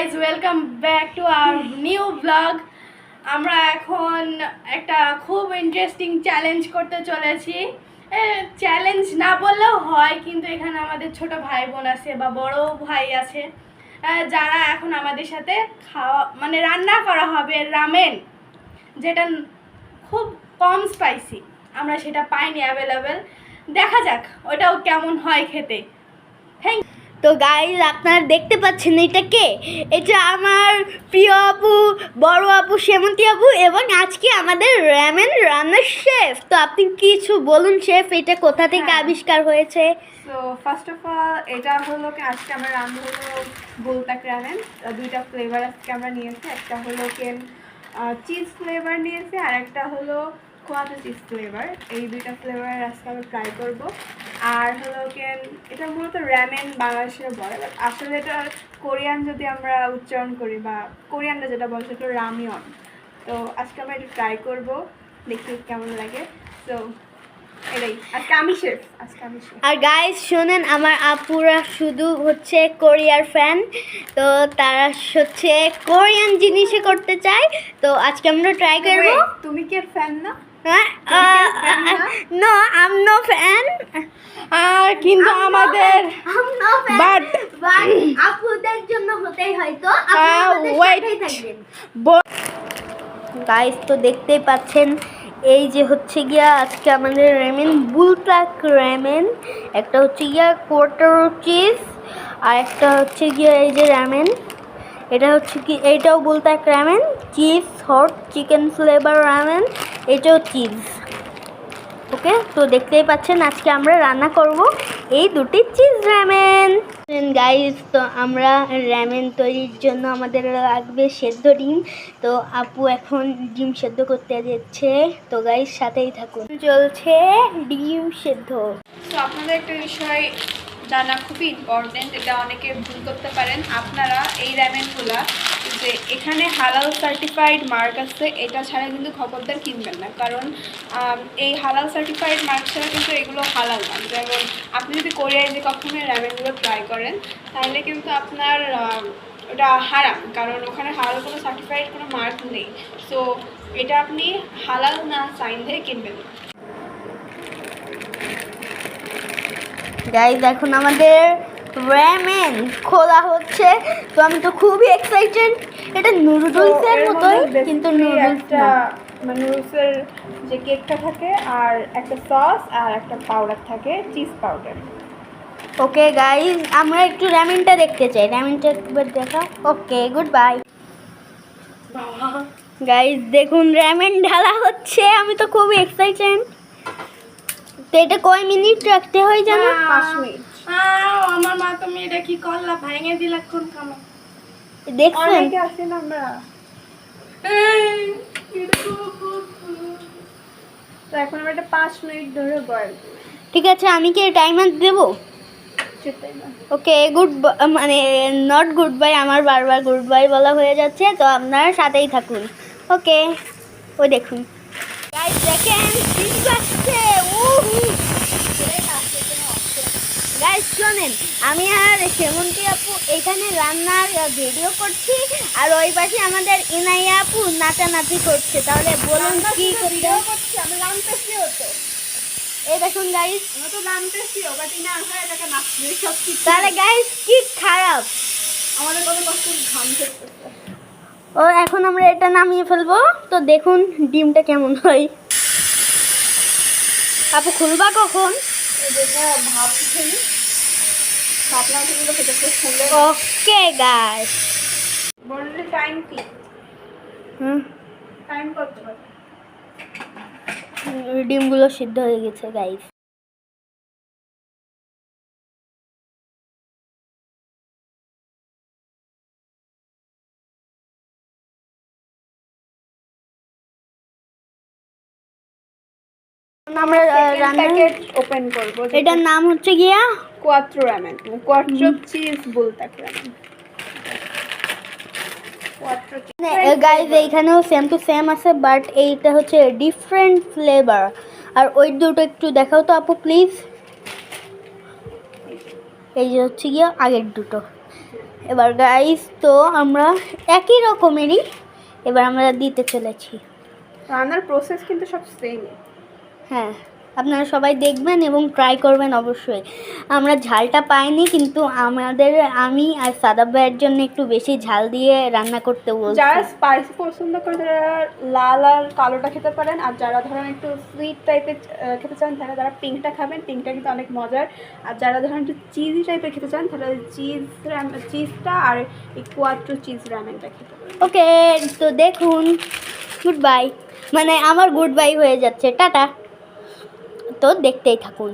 Guys welcome back to our new blog আমরা এখন একটা খুব ইন্টারেস্টিং চ্যালেঞ্জ করতে চলেছি। চ্যালেঞ্জ না বললেও হয়, কিন্তু এখানে আমাদের ছোট ভাই বোন আছে বা বড় ভাই আছে। যারা এখন আমাদের সাথে খাওয়া মানে রান্না করা হবে রামেন যেটা খুব কম স্পাইসি আমরা সেটা পাইনি অ্যাভেলেবেল দেখা যাক, ওটাও কেমন হয় খেতে। থ্যাংক তো গাইজ আপনারা দেখতে পাচ্ছেন এটা কে? এটা আমার প্রিয় আপু বড় আপু সেমন্তী আপু এবং আজকে আমাদের র্যামেন রান্নার শেফ তো আপনি কিছু বলুন শেফ এটা কোথা থেকে হ্যাঁ। আবিষ্কার হয়েছে? তো ফার্স্ট অফ অল এটা হলো কি আজকে আমরা রান্না হলো বোলতাক রামেন দুইটা ফ্লেভার আজকে আমরা নিয়েছি। একটা হলো কেন চিজ ফ্লেভার নিয়েছি আর একটা হলো কোয়াটো চিজ ফ্লেভার এই দুইটা ফ্লেভার আজকে আমরা ট্রাই করব। আর হলো কেন এটা মূলত র্যামেন বাংলাদেশে বলে বাট আসলে এটা কোরিয়ান যদি আমরা উচ্চারণ করি বা কোরিয়ানরা যেটা বলে সেটা রামিয়ন তো আজকে আমরা এটা ট্রাই করব দেখি কেমন লাগে। তো আমি আমি আর গাইজ শোনেন আমার আপুরা শুধু হচ্ছে কোরিয়ার ফ্যান তো তারা হচ্ছে কোরিয়ান জিনিসে করতে চায়। তো আজকে আমরা ট্রাই করব। তুমি কি ফ্যান না? না? আম নো ফ্যান আর কিন্তু আমাদের বাট আপুদের জন্য হতেই হয়তো থাকবেন। গাইস তো দেখতেই পাচ্ছেন এই যে হচ্ছে গিয়া আজকে আমাদের রেমেন বুলপ্লাক রেমেন একটা হচ্ছে গিয়া কোয়ার্টার চিজ আর একটা হচ্ছে গিয়া এই যে র্যামেন এটা হচ্ছে কি, এইটাও বুলপ্লাক ramen cheese hot chicken flavour ramen এটাও চিজ ওকে তো দেখতেই পাচ্ছেন আজকে আমরা রান্না করব এই দুটি চিজ র্যামেন গাইস তো আমরা র্যামেন তৈরির জন্য আমাদের লাগবে সেদ্ধ ডিম। তো আপু এখন ডিম সেদ্ধ করতে যাচ্ছে। তো গাইস সাথেই থাকুন। চলছে ডিম সেদ্ধ। তো আপনাদের একটা বিষয় জানা খুবই ইম্পর্টেন্ট এটা অনেকে ভুল করতে পারেন। আপনারা এই র্যামেনগুলা যে এখানে হালাল সার্টিফাইড মার্ক আছে, এটা ছাড়া কিন্তু খবরদার কিনবেন না। কারণ এই হালাল সার্টিফাইড মার্ক ছাড়া কিন্তু এগুলো হালাল না। যেমন, আপনি যদি কোরিয়ায় যে কখনো র্যামেনগুলো ট্রাই করেন, তাহলে কিন্তু আপনার ওটা হারাম। কারণ ওখানে হালাল কোনো সার্টিফাইড কোনো মার্ক নেই। সো এটা আপনি হালাল না সাইন দিয়ে কিনবেন। না গাইস এখন আমাদের র্যামেন খোলা হচ্ছে। তো আমি তো খুবই এক্সাইটেড এটা নুডলসের মতোই কিন্তু নুডলস না। মানে নুডলসের যে কেকটা থাকে আর একটা সস আর একটা পাউডার থাকে চিজ পাউডার ওকে গাইজ আমরা একটু র্যামেনটা দেখতে চাই। র্যামেনটা একবার দেখা ওকে গুড বাই গাইজ দেখুন র্যামেন ঢালা হচ্ছে। আমি তো খুবই এক্সাইটেড তো এটা কয় মিনিট রাখতে হয় জানো? পাঁচ মিনিট। আমার মা তুমি এটা কি করলা? ভেঙে দিলা কোন কামে দেখছেন? অনেকে আসি না আমরা তো এখন আমরা এটা পাঁচ মিনিট ধরে বয়েল ঠিক আছে আমি কি টাইমার দেবো? ওকে গুড মানে নট গুড বাই আমার বারবার গুড বাই বলা হয়ে যাচ্ছে তো আপনারা সাথেই থাকুন। ওকে ও দেখুন। গাইস দেখেন গাইস শোনেন আমি আর সেমন্তী আপু এখানে রান্নার ভিডিও করছি আর ওই পাশে আমাদের ইনাইয়া আপু নাচানাচি করছে। তাহলে বলুন কি করতে আমি রামতেছি হতো? এই দেখুন গাইস তো বাট ইনা সব কিছু তাহলে গাইস কি খারাপ? আমাদের কত কষ্ট ঘাম ধরতেছে। ও এখন আমরা এটা নামিয়ে ফেলব। তো দেখুন ডিমটা কেমন হয়। আপু খুলবা কখন? ওকে গাছ বললে টাইম কি? হুম? টাইম কত? ডিমগুলো সিদ্ধ হয়ে গেছে গাইস আমরা প্যাকেট ওপেন করব এটার নাম হচ্ছে গিয়া? Quattro ramen quattro cheese ramen guys এইখানেও সেম টু সেম আছে বাট এইটা হচ্ছে ডিফারেন্ট ফ্লেভার আর ওই দুটো একটু দেখাও তো আপু প্লিজ এই যে হচ্ছে গিয়ে আগের দুটো। এবার তো আমরা একই রকমেরই এবার আমরা দিতে চলেছি। রান্নার প্রসেস কিন্তু সব সেম হ্যাঁ আপনারা সবাই দেখবেন এবং ট্রাই করবেন অবশ্যই। আমরা ঝালটা পাইনি কিন্তু আমাদের আমি আর সাদা ভাইয়ের জন্য একটু বেশি ঝাল দিয়ে রান্না করতে বলছি। যারা স্পাইসি পছন্দ করে তারা লাল আর কালোটা খেতে পারেন আর যারা ধরেন একটু সুইট টাইপের খেতে চান তারা তারা পিঙ্কটা খাবেন। পিঙ্কটা কিন্তু অনেক মজার। আর যারা ধরেন একটু চিজি টাইপের খেতে চান তারা চিজ চিজটা আর এই কোয়াট্রো চিজ র্যামেনটা খেতে পারেন। ওকে তো দেখুন গুড বাই মানে আমার গুড বাই হয়ে যাচ্ছে। টাটা। তো দেখতেই থাকুন।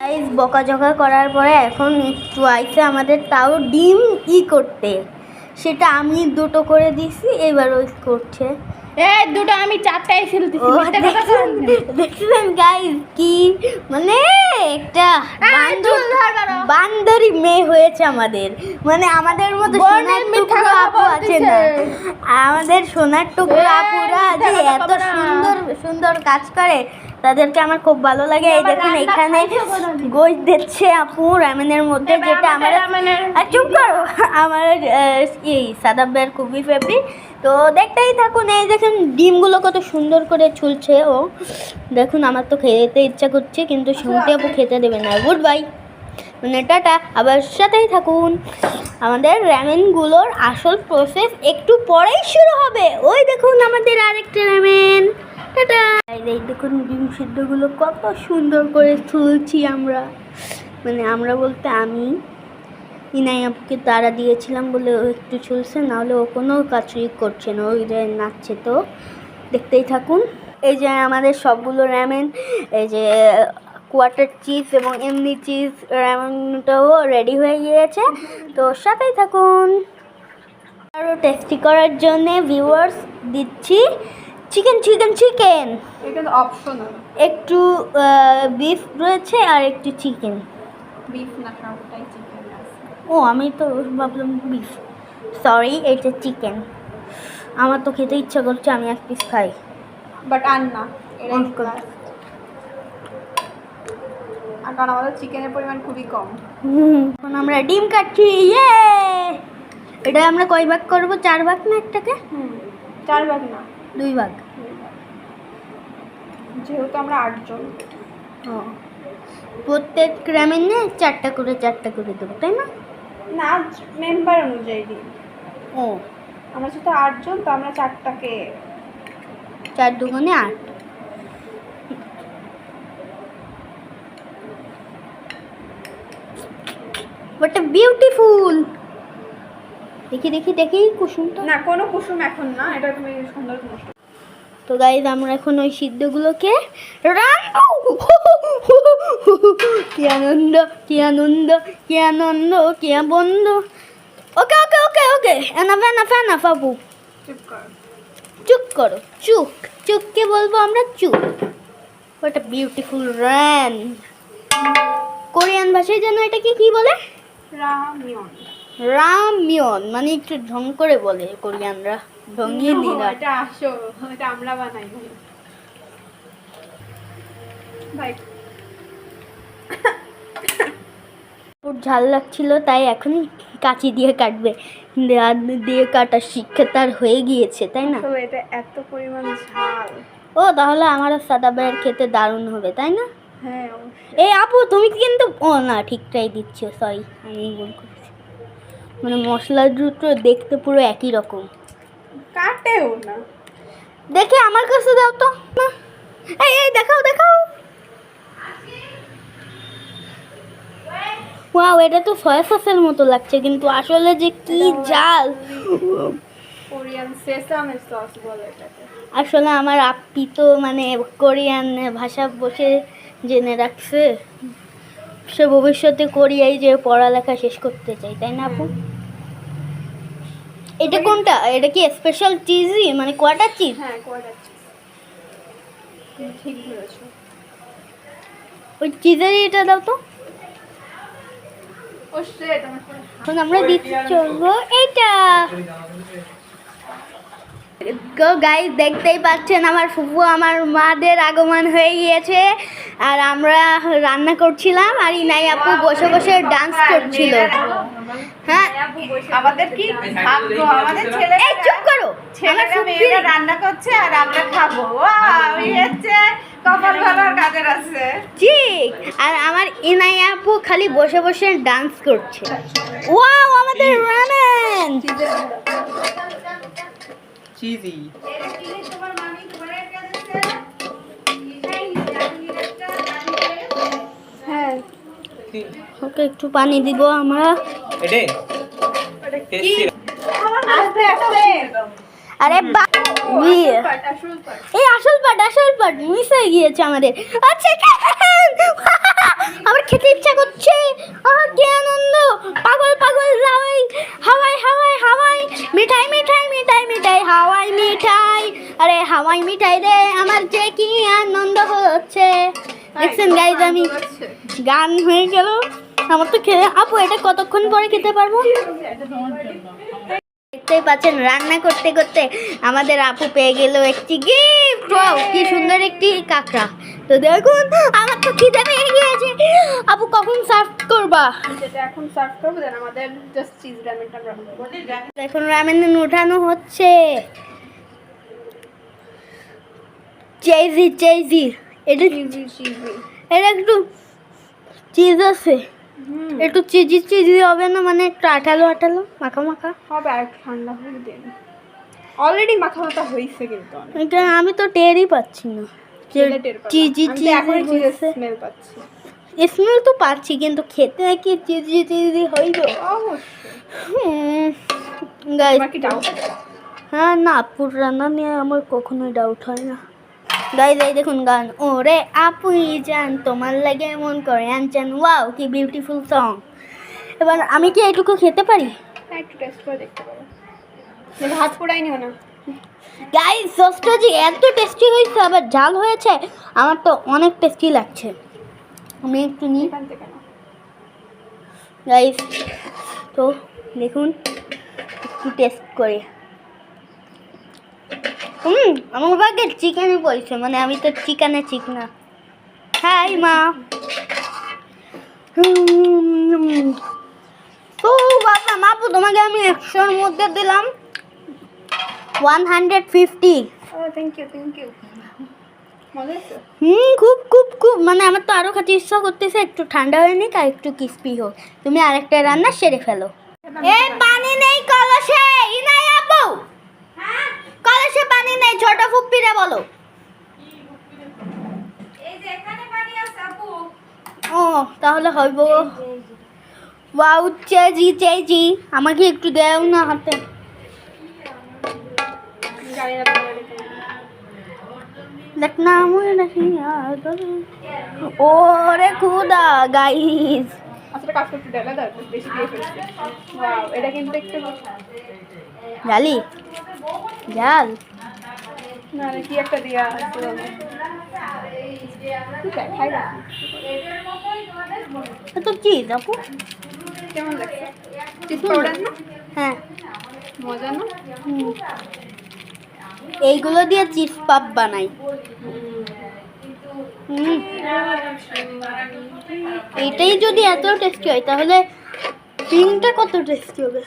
গাইস বকাঝকা করার পরে এখন একটু আইসে আমাদের তাও ডিম ই করতে। সেটা আমি দুটো করে দিছি এবার ওই করছে। এই দুটো আমি চারটায় ফেলতেছি দেখছেন গাইস কি মানে একটা বান্দর বান্দরি মেয়ে হয়েছে আমাদের। মানে আমাদের মতো সোনার টুকরো আপু আছে না। আমাদের সোনার টুকরো আপুরা যে এত সুন্দর সুন্দর কাজ করে তাদেরকে আমার খুব ভালো লাগে। এই দেখুন এখানে গোশ দিচ্ছে আপু রামেনের মধ্যে যেটা আমার আর চুপ করো। আমার এই সাদাবের খুবই ফেভারিট তো দেখতেই থাকুন এই দেখুন ডিমগুলো কত সুন্দর করে ছুলছে ও। দেখুন আমার তো খেতে ইচ্ছা করছে কিন্তু শুনতে আপু খেতে দেবে না। Good bye. মানে টাটা আবার সাথেই থাকুন। আমাদের র্যামেনগুলোর আসল প্রসেস একটু পরেই শুরু হবে। ওই দেখুন আমাদের আরেকটা এই দেখুন ডিম সিদ্ধগুলো কত সুন্দর করে ছুলছি আমরা। মানে আমরা বলতে আমি, ইনাই আপুকে তারা দিয়েছিলাম বলে ও একটু চলছে নাহলে ও কোনো কাজই করছে না, ওই যে নাচছে তো। দেখতেই থাকুন। এই যে আমাদের সবগুলো র্যামেন এই যে কোয়াটার চিজ এবং এমনি চিজ র্যামেনটাও রেডি হয়ে গিয়েছে। তো সাথেই থাকুন। আরও টেস্টি করার জন্যে ভিউয়ার্স দিচ্ছি। চিকেন চিকেন চিকেন এটা কিন্তু অপশনাল একটু বিফ রয়েছে আর একটু চিকেন বিফ না সবটাই চিকেন আছে। ও আমি তো ভাবলাম বিফ সরি এটা চিকেন আমার তো খেতে ইচ্ছা করছে আমি এক পিস খাই। বাট আর না কারণ আমাদের চিকেনের পরিমাণ খুবই কম। এখন আমরা ডিম কাটছি ইয়ে! এটা আমরা কয় ভাগ করব? চার ভাগ না একটাকে? চার ভাগ না। দুই ভাগ। যেহেতু আমরা আটজন। ও। প্রত্যেক গ্রামের নিয়ে চারটা করে চারটা করে দেবো তাই না? না মেম্বার অনুযায়ী দিই। ও। আমরা যেহেতু আটজন তো আমরা চারটাকে চার দুগুণে আট। বাট বিউটিফুল দেখি দেখি দেখি কুসুম তো। না কোনো কুসুম এখন না এটা তুমি সুন্দর কুসুম তো গাইজ আমরা এখন ওই সিদ্ধগুলোকে কি আনন্দ কি আনন্দ কি আনন্দ কি আনন্দ। Okay okay okay okay enough enough enough আপু চুপ কর। চুপ চুপকে বলব আমরা চুপ ওটা বিউটিফুল র্যান কোরিয়ান ভাষায় যেন এটাকে কি বলে? রামিয়ন। রামিয়ন মানে একটু ঢং করে বলে কোরিয়ানরা। ঢঙ্গিয়ে নিরা এটা আসো এটা আমরা বানাই। ভাই ঝাল লাগছিল তাই এখন কাঁচি দিয়ে কাটবে। দিয়ে কাটার শিক্ষা তার হয়ে গিয়েছে তাই না? এটা এত পরিমাণ ঝাল। ও তাহলে আমার সাদা ভাইয়ের খেতে দারুণ হবে তাই না? হ্যাঁ। এই আপু তুমি কিন্তু ও না ঠিকটাই দিচ্ছ সরি আমি করেছি মানে মশলা দুটো দেখতে পুরো একই রকম। কাটেও না। দেখে আমার কাছে দাও তো। না এই এই দেখাও দেখাও। ওয়াও এটা তো সয়া সসের মতো লাগছে কিন্তু আসলে যে কি জাল। কোরিয়ান সেসামে সস বলে এটাকে। আসলে আমার আপ্পি তো মানে কোরিয়ান ভাষা বসে জেনে রাখছে। সে ভবিষ্যতে কোরিয়ায় যে পড়ালেখা শেষ করতে চাই তাই না আপু? এটা কোনটা? এটা কি স্পেশাল চিজই মানে কোয়াটার চিজ হ্যাঁ কোয়াটার চিজ ঠিক বলেছ ওই চিজেরই এটা দাও তো। এখন আমরা দিতে চলবো এটা। গো গাইস দেখতেই পাচ্ছেন আমার ফুফু আমার মাদের আগমন হয়ে গিয়েছে। আর আমরা রান্না করছিলাম আর ইনাই আপু বসে বসে ডান্স করছিল। হ্যাঁ আমাদের কি আমাদের ছেলে এই চুপ করো। ছেলেরা আমার মেয়েরা রান্না করছে আর আমরা খাব। হচ্ছে কপাল ভালোর কাজের আছে। ঠিক। আর আমার ইনাই আপু খালি বসে বসে ডান্স করছে। ওয়াও আমাদের রামেন চিজি হ্যাঁ। ওকে একটু পানি দিব আমরা। এডে আরে বা ইয়ে। এই আসল পাট আসল পাট মিস হয়ে গিয়েছে আমাদের। আচ্ছা আমার খেতে ইচ্ছা করছে। আহ কি আনন্দ। পাগল পাগল হাওয়াই হাওয়াই হাওয়াই হাওয়াই। মিঠাই মিঠাই মিঠাই মিঠাই হাওয়াই মিঠাই। আরে হাওয়াই মিঠাই রে আমার যে কি আনন্দ হচ্ছে। দেখছেন গাইজ আমি গান হয়ে গেল। আমার তো খেয়ে আপু এটা কতক্ষণ পরে খেতে পারব? দেখতেই পাচ্ছেন রান্না করতে করতে আমাদের আপু পেয়ে গেল একটি গিফট কি সুন্দর একটি কাঁকড়া। তো দেখুন আমার তো খিদে পেয়ে গিয়েছে। আপু কখন সার্ভ করবা? এখন সার্ভ করব দেন আমাদের জাস্ট চিজ রামেনটা আমরা করব। রামেন উঠানো হচ্ছে। চেজি চেজি এটা এটা একটু চিজ আছে। একটু চিজি চিজি হবে না মানে একটু আঠালো আঠালো মাখা মাখা? হবে আর ঠান্ডা হয়ে দেন। অলরেডি মাখা মাখা হয়েছে কিন্তু এটা আমি তো টেরই পাচ্ছি না। চিজি চিজি চিজের স্মেল পাচ্ছি। স্মেল তো পাচ্ছি কিন্তু খেতে কি চিজি চিজি হইল? অবশ্যই। গাইস হ্যাঁ না আপুর রান্না নিয়ে আমার কখনোই ডাউট হয় না। গাইজ এই দেখুন গান। ওরে আপুই জান তোমার লাগে মন করে আনচান ওয়াও কি বিউটিফুল সং এবার আমি কি এইটুকু খেতে পারি? হ্যাঁ একটু টেস্ট করে দেখতে পারো। কিন্তু হাত পোড়াই নিও না। গাইজ সসটা যে এত টেস্টি হয়েছে আবার ঝাল হয়েছে। আমার তো অনেক টেস্টি লাগছে। আমি একটু নিই। গাইস তো দেখুন একটু টেস্ট করে। হুম আমার ভাগে চিকেনই বলছে মানে আমি তো চিকেনে চিক না। হাই মা। হুম। তো বাবা মাপু তোমাকে আমি একশোর মধ্যে দিলাম। One hundred fifty thank you thank you hmm খুব খুব খুব। মানে আমার তো আরও খেতে ইচ্ছা করতেছে একটু ঠান্ডা হয়ে নিক আর একটু ক্রিস্পি হোক। তুমি আরেকটা রান্না সেরে ফেলো। এই পানি নেই কলসে পানি নেই ছোট ফুপ্পিরে বলো। এই যে এখানে পানি ও তাহলে হইব। ওয়াও চেজি চেজি আমাকে একটু দেও না হাতে। জানি না তোমার এটা কেমন। দেখ না ওরে খুদা গাইস আচ্ছা কাজ করতে ডালা দাও একটু বেশি দিয়ে ফেলছি। ওয়াও এটা কিন্তু একটু জালি। জাল। না কি একটা দিয়া আছে। তো চিজ আপু কেমন লাগছে? চিজ পাউডার না হ্যাঁ। মজা না? এইগুলো দিয়ে চিজ পাপ বানাই। হুম। এইটাই যদি এত টেস্টি হয় তাহলে পিংটা কত টেস্টি হবে?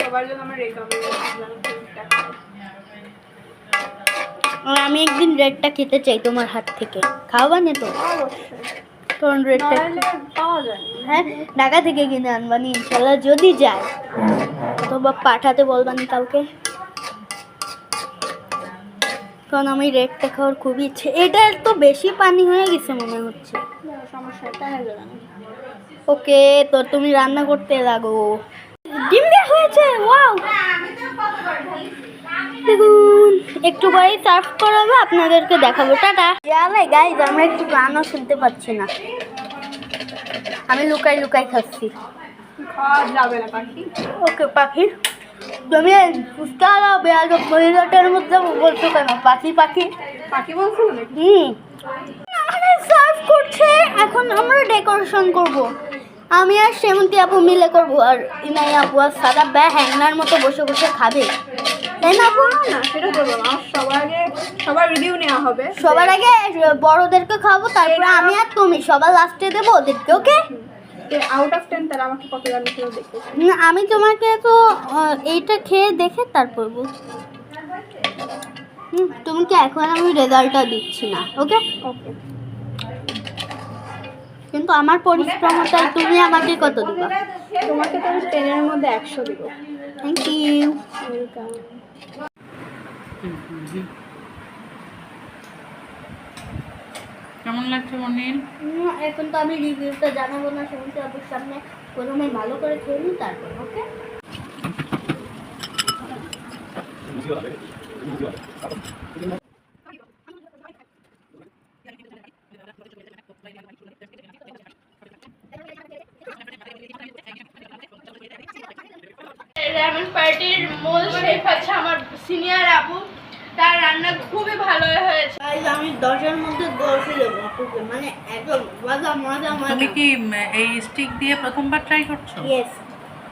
সবার জন্য আমার রেকমেন্ড আমি একদিন রেডটা খেতে চাই তোমার হাত থেকে। খাওয়া না তো। তখন রেডটা। হ্যাঁ ঢাকা থেকে কিনে আনবানি ইনশাল্লাহ যদি যায়। অথবা পাঠাতে বলবানি কাউকে। কারণ আমি রেডটা খাওয়ার খুবই ইচ্ছে এটার তো বেশি পানি হয়ে গেছে মনে হচ্ছে। ওকে তো তুমি রান্না করতে লাগো। ডিম হয়েছে ওয়াও। দেখুন একটু পরেই সার্ভ করাবো আপনাদেরকে দেখাবো। টাটা। জালে গাইজ আমরা একটু গানও শুনতে পাচ্ছি না। আমি লুকাই লুকাই খাচ্ছি। যাবে ওকে পাখি। তুমি ফুচকা বেয়াল মহিলাটার মধ্যে বলছো কেন? পাখি পাখি। পাখি বলছো নাকি? হুম। সার্ভ করছে এখন আমরা ডেকোরেশন করব। আমি আর সেমন্তি আপু মিলে করব আর ইনাই আপু আর সাদা ব্যা হ্যাংনার মতো বসে বসে খাবে। তাই না না সেটা করব না সবার আগে সবার রিভিউ নেওয়া হবে। সবার আগে বড়দেরকে খাব তারপরে আমি আর তুমি সবার লাস্টে দেবো ওদেরকে ওকে আউট অফ টেন তারা আমাকে কত করে দেখতে না, আমি তোমাকে তো এইটা খেয়ে দেখে তারপর বল হুম, তোমাকে এখন আমি রেজাল্টটা দিচ্ছি না ওকে ওকে কিন্তু আমার পরিশ্রমটা তুমি আমাকে কত দিবা? তোমাকে তো আমি টেনের মধ্যে একশো দিব। থ্যাংক ইউ ওয়েলকাম কেমন লাগছে মনির? এখন তো আমি রিভিউটা জানাব না সেমন আপুর সামনে প্রথমে ভালো করে খেয়ে নিই তারপর ওকে? পার্টির মূল শেফ আছে আমার সিনিয়র আপু তার রান্না খুবই ভালো হয়েছে। আমি দশের মধ্যে দশই দেবো আপুকে মানে একদম মজা মজা মজা। তুমি কি এই স্টিক দিয়ে প্রথমবার ট্রাই করছ? ইয়েস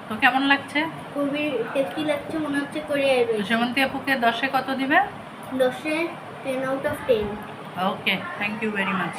তো কেমন লাগছে? খুবই টেস্টি লাগছে মনে হচ্ছে কোরিয়ার সেমন্তী আপুকে দশে কত দিবে? দশে ten out of ten okay thank you very much